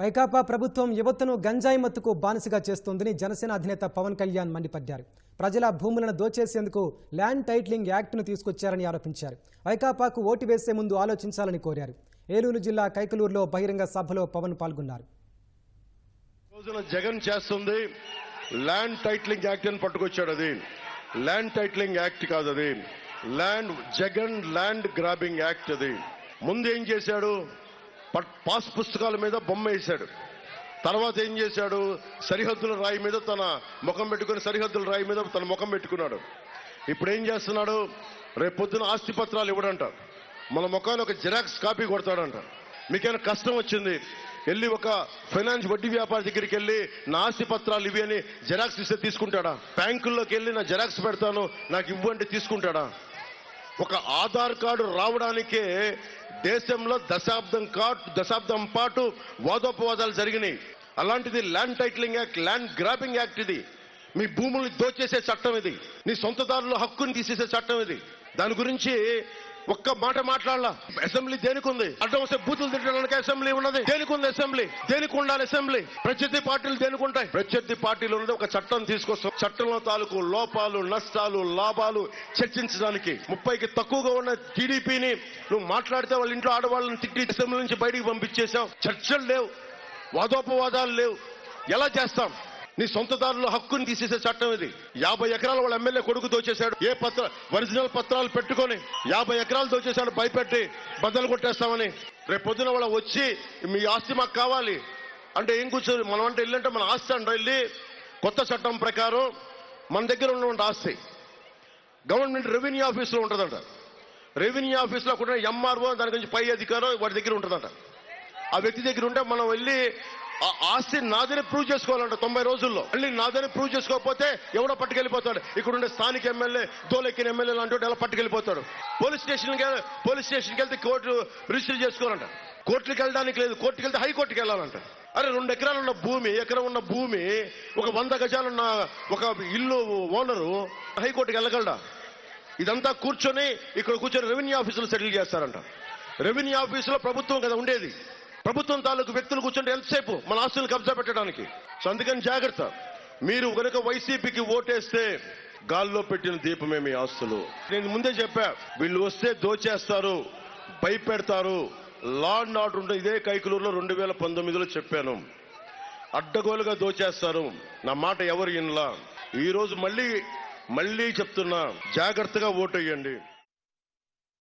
వైకాపా ప్రభుత్వం యువతను గంజాయి మత్తుకు బానిసగా చేస్తోందని జనసేన అధినేత పవన్ కళ్యాణ్ మండిపడ్డారు. ప్రజల భూములను దోచేసేందుకు ల్యాండ్ టైట్లింగ్ యాక్ట్ను తీసుకొచ్చారని ఆరోపించారు. వైకాపాకు ఓటు వేసే ముందు ఆలోచించాలని కోరారు. ఏలూరు జిల్లా కైకలూరులో బహిరంగ సభలో పవన్ పాల్గొన్నారు. రోజున జగన్ చేస్తుంది ల్యాండ్ టైట్లింగ్ యాక్ట్ అని పట్టుకొచ్చాడు అది. ల్యాండ్ టైట్లింగ్ యాక్ట్ కాదు అది. Land Jagan land grabbing act అది. ముందు ఏం చేశాడు? పాస్ పుస్తకాల మీద బొమ్మ వేశాడు. తర్వాత ఏం చేశాడు? సరిహద్దుల రాయి మీద తన ముఖం పెట్టుకుని సరిహద్దుల రాయి మీద తన ముఖం పెట్టుకున్నాడు. ఇప్పుడు ఏం చేస్తున్నాడు? రేపు పొద్దున ఆస్తి పత్రాలు ఇవ్వడంట. మన ముఖాన్ని ఒక జిరాక్స్ కాపీ కొడతాడంట. మీకేమైనా కష్టం వచ్చింది? వెళ్ళి ఒక ఫైనాన్స్ వడ్డీ వ్యాపారి దగ్గరికి వెళ్ళి నా ఆస్తి పత్రాలు ఇవి అని జెరాక్స్ ఇస్తే తీసుకుంటాడా? బ్యాంకుల్లోకి వెళ్ళి నా జెరాక్స్ పెడతాను నాకు ఇవ్వండి తీసుకుంటాడా? ఒక ఆధార్ కార్డు రావడానికే దేశంలో దశాబ్దం కాట్ దశాబ్దం పాటు వాదోపవాదాలు జరిగినాయి. అలాంటిది land titling act land grabbing act ఇది. మీ భూముల్ని దోచేసే చట్టం ఇది. నీ సొంతదారుల హక్కుని తీసేసే చట్టం ఇది. దాని గురించి ఒక్క మాట మాట్లాడాల. అసెంబ్లీ దేనికి ఉంది అడ్డం వస్తే బూతులు తిట్టడానికి అసెంబ్లీ ఉన్నది. దేనికి ఉంది అసెంబ్లీ? దేనికి ఉండాలి అసెంబ్లీ? ప్రత్యర్థి పార్టీలు దేనికి ఉంటాయి ప్రత్యర్థి పార్టీలు ఉన్నది ఒక చట్టం తీసుకొస్తాం. చట్టంలో తాలూకు లోపాలు నష్టాలు లాభాలు చర్చించడానికి ముప్పైకి తక్కువగా ఉన్న టీడీపీని నువ్వు మాట్లాడితే వాళ్ళ ఇంట్లో ఆడవాళ్ళని తిట్టి అసెంబ్లీ నుంచి బయటికి పంపించేశావు. చర్చలు లేవు. వాదోపవాదాలు లేవు. ఎలా చేస్తాం? నీ సొంతదారుల హక్కుని తీసేసే చట్టం ఇది. యాభై ఎకరాలు వాళ్ళ ఎమ్మెల్యే కొడుకు దోచేశాడు. ఏ పత్ర ఒరిజినల్ పత్రాలు పెట్టుకొని యాభై ఎకరాలు దోచేశాడు భయపెట్టి బద్దలు కొట్టేస్తామని. రేపు పొద్దున వాళ్ళ వచ్చి మీ ఆస్తి మాకు కావాలి. అంటే ఏం కూర్చొని మనం అంటే వెళ్ళంటే మన ఆస్తి అంట వెళ్ళి కొత్త చట్టం ప్రకారం మన దగ్గర ఉన్నటువంటి ఆస్తి. గవర్నమెంట్ రెవెన్యూ ఆఫీస్లో ఉంటుందంట. రెవెన్యూ ఆఫీస్లో కూడా ఎంఆర్ఓ దాని గురించి పై అధికారం వాడి దగ్గర ఉంటుందంట. ఆ వ్యక్తి దగ్గర ఉంటే మనం వెళ్ళి ఆ ఆస్తి నాదని ప్రూవ్ చేసుకోవాలంట తొంభై రోజుల్లో. మళ్ళీ నాదని ప్రూవ్ చేసుకోకపోతే ఎవడో పట్టుకెళ్ళిపోతాడు. ఇక్కడ ఉండే స్థానిక ఎమ్మెల్యే దోలెక్కిన ఎమ్మెల్యే లాంటి వాడు ఎలా పట్టుకెళ్ళిపోతాడు? పోలీస్ స్టేషన్కి పోలీస్ స్టేషన్కి వెళ్తే కోర్టు రిజిస్టర్ చేసుకోవాలంట. కోర్టుకి వెళ్ళడానికి లేదు. కోర్టుకి వెళ్తే హైకోర్టుకి వెళ్ళాలంట. అరే రెండు ఎకరాలు ఉన్న భూమి ఎకరం ఉన్న భూమి ఒక వంద గజాలున్న ఒక ఇల్లు ఓనరు హైకోర్టుకి వెళ్ళగలడా? ఇదంతా కూర్చొని ఇక్కడ కూర్చొని రెవెన్యూ ఆఫీసులు సెటిల్ చేస్తారంట. రెవెన్యూ ఆఫీసులో ప్రభుత్వం కదా ఉండేది. ప్రభుత్వం తాలూకు వ్యక్తులు కూర్చుంటే ఎంతసేపు? మన ఆస్తులను కబ్జా పెట్టడానికి. సో అందుకని జాగ్రత్త. మీరు కనుక వైసీపీకి ఓటేస్తే గాల్లో పెట్టిన దీపమే మీ ఆస్తులు. నేను ముందే చెప్పా వీళ్ళు వస్తే దోచేస్తారు భయపెడతారు. లా అండ్ ఆర్డర్ ఉంటే ఇదే కైకులూరులో రెండు వేల పంతొమ్మిదిలో చెప్పాను. అడ్డగోలుగా దోచేస్తారు. నా మాట ఎవరు ఇన్లా ఈ రోజు మళ్ళీ మళ్ళీ చెప్తున్నా జాగ్రత్తగా ఓటు వేయండి